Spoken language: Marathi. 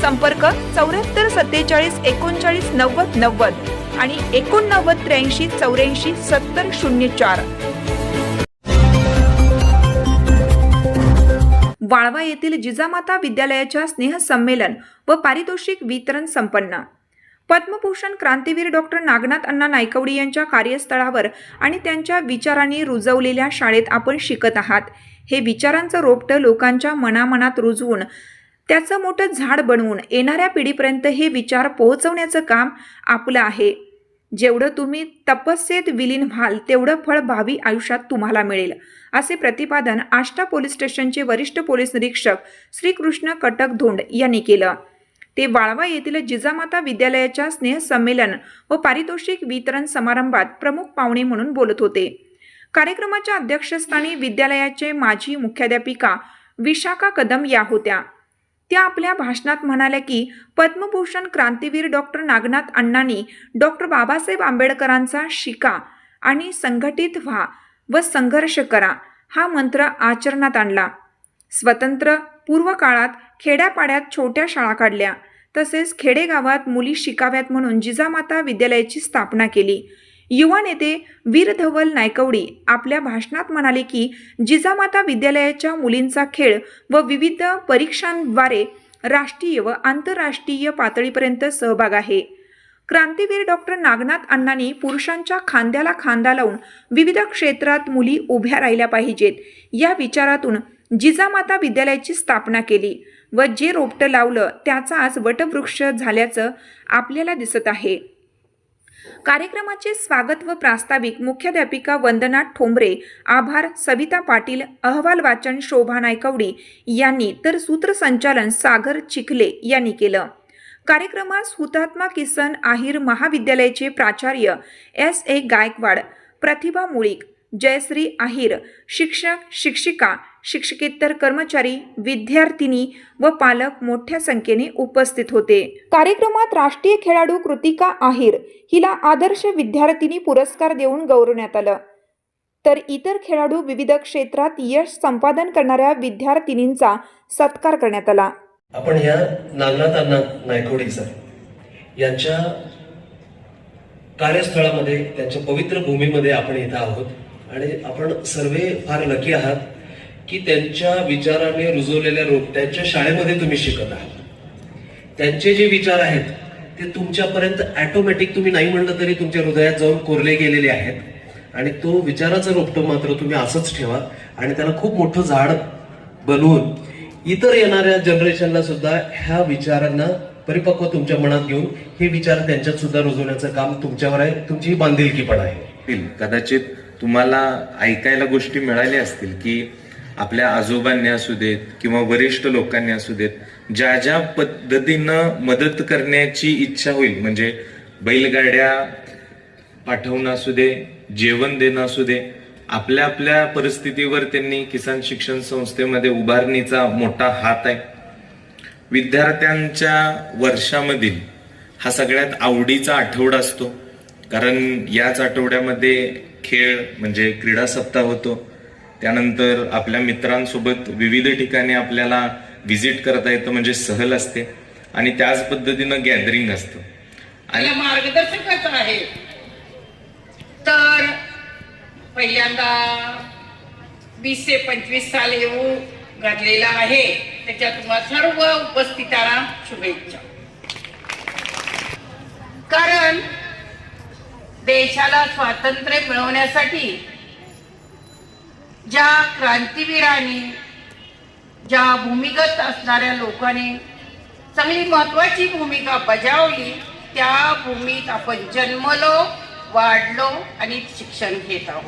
संपर्क चौऱ्याहत्तर सत्तेचाळीस एकोणचाळीस नव्वद नव्वद आणि एकोणनव्वद त्र्याऐंशी चौऱ्याऐंशी सत्तर शून्य चार. वाळवा येथील जिजामाता विद्यालयाच्या स्नेहसंमेलन व पारितोषिक वितरण संपन्न. पद्मभूषण क्रांतीवीर डॉक्टर नागनाथ अण्णा नायकवडी यांच्या कार्यस्थळावर आणि त्यांच्या विचारांनी रुजवलेल्या शाळेत आपण शिकत आहात. हे विचारांचं रोपटं लोकांच्या मनामनात रुजवून त्याचं मोठं झाड बनवून येणाऱ्या पिढीपर्यंत हे विचार पोहोचवण्याचं काम आपलं आहे. जेवढं तुम्ही तपस्येत विलीन व्हाल तेवढं फळ भावी आयुष्यात तुम्हाला मिळेल असे प्रतिपादन आष्टा पोलीस स्टेशनचे वरिष्ठ पोलीस निरीक्षक श्रीकृष्ण कटक धोंड यांनी केलं. ते वाळवा येथील जिजामाता विद्यालयाच्या स्नेहसंमेलन व पारितोषिक वितरण समारंभात प्रमुख पाहुणे म्हणून बोलत होते. कार्यक्रमाच्या अध्यक्षस्थानी विद्यालयाचे माजी मुख्याध्यापिका विशाखा कदम या होत्या. त्या आपल्या भाषणात म्हणाल्या की पद्मभूषण क्रांतीवीर डॉक्टर नागनाथ अण्णांनी डॉक्टर बाबासाहेब आंबेडकरांचा शिका आणि संघटित व्हा व संघर्ष करा हा मंत्र आचरणात आणला. स्वतंत्र पूर्व काळात खेड्यापाड्यात छोट्या शाळा काढल्या. तसेच खेडेगावात मुली शिकाव्यात म्हणून जिजामाता विद्यालयाची स्थापना केली. युवा नेते वीर धवल नायकवडी आपल्या भाषणात म्हणाले की जिजामाता विद्यालयाच्या मुलींचा खेळ व विविध परीक्षांद्वारे राष्ट्रीय व आंतरराष्ट्रीय पातळीपर्यंत सहभाग आहे. क्रांतीवीर डॉक्टर नागनाथ अण्णांनी पुरुषांच्या खांद्याला खांदा लावून विविध क्षेत्रात मुली उभ्या राहिल्या पाहिजेत. या विचारातून जिजामाता विद्यालयाची स्थापना केली व जे रोपटं लावलं त्याचा आज वटवृक्ष झाल्याचं आपल्याला दिसत आहे. कार्यक्रमाचे स्वागत व प्रास्ताविक मुख्याध्यापिका वंदना ठोंबरे आभार सविता पाटील अहवाल वाचन शोभा नायकवडी यांनी तर सूत्रसंचालन सागर चिखले यांनी केलं. कार्यक्रमास हुतात्मा किसन आहिर महाविद्यालयाचे प्राचार्य एस ए गायकवाड प्रतिभा मुळीक जयश्री आहिर शिक्षक शिक्षिका शिक्षकेतर कर्मचारी विद्यार्थिनी व पालक मोठ्या संख्येने उपस्थित होते. कार्यक्रमात राष्ट्रीय खेळाडू कृतिका आहिर हिला आदर्श विद्यार्थिनी पुरस्कार देऊन गौरवण्यात आलं. तर इतर खेळाडू विविध क्षेत्रात यश संपादन करणाऱ्या विद्यार्थिनींचा सत्कार करण्यात आला. आपण ह्या नागनाथ अण्णा सर यांच्या कार्यस्थळामध्ये त्यांच्या पवित्र भूमीमध्ये आपण इथं आहोत. आणि आपण सर्वे फार लकी आहात की त्यांच्या विचाराने रुजवलेल्या रोप त्यांच्या शाळेमध्ये तुम्ही शिकत आहात. त्यांचे जे विचार आहेत ते तुमच्यापर्यंत ॲटोमॅटिक तुम्ही नाही म्हणलं तरी तुमच्या हृदयात जाऊन कोरले गेलेले आहेत. आणि तो विचाराचं रोपटं मात्र तुम्ही असंच ठेवा आणि त्याला खूप मोठं झाड बनवून इतर येणाऱ्या जनरेशनला सुद्धा ह्या विचारांना परिपक्व तुमच्या मनात घेऊन हे विचार त्यांच्यात सुद्धा रुजवण्याचं काम तुमच्यावर आहे. तुमची ही बांधिलकी पण आहे कदाचित तुम्हाला ऐकायला गोष्टी मिळाल्या असतील की आपल्या आजोबांनी असू देत किंवा वरिष्ठ लोकांनी असू देत ज्या ज्या पद्धतीनं मदत करण्याची इच्छा होईल म्हणजे बैलगाड्या पाठवणं असू दे जेवण देणं असू दे आपल्या आपल्या परिस्थितीवर त्यांनी किसान शिक्षण संस्थेमध्ये उभारणीचा मोठा हात आहे. विद्यार्थ्यांच्या वर्षामधील हा सगळ्यात आवडीचा आठवडा असतो. कारण याच आठवड्यामध्ये खेळ म्हणजे क्रीडा सप्ताह होतो. त्यानंतर आपल्या मित्रांसोबत विविध ठिकाणी आपल्याला व्हिजिट करता येतं म्हणजे सहल असते. आणि त्याच पद्धतीनं गॅदरिंग असतं. आणि मार्गदर्शकच आहे? तर पहिल्यांदा वीस ते पंचवीस साल येऊ घातलेला आहे. त्याच्या तुम्हाला सर्व उपस्थितांना शुभेच्छा. कारण देशाला स्वातंत्र्य मिळवण्यासाठी ज्या क्रांतीवीरांनी ज्या भूमिगत असणाऱ्या लोकांनी चांगली महत्वाची भूमिका बजावली त्या भूमीत आपण जन्मलो वाढलो आणि शिक्षण घेत आहोत.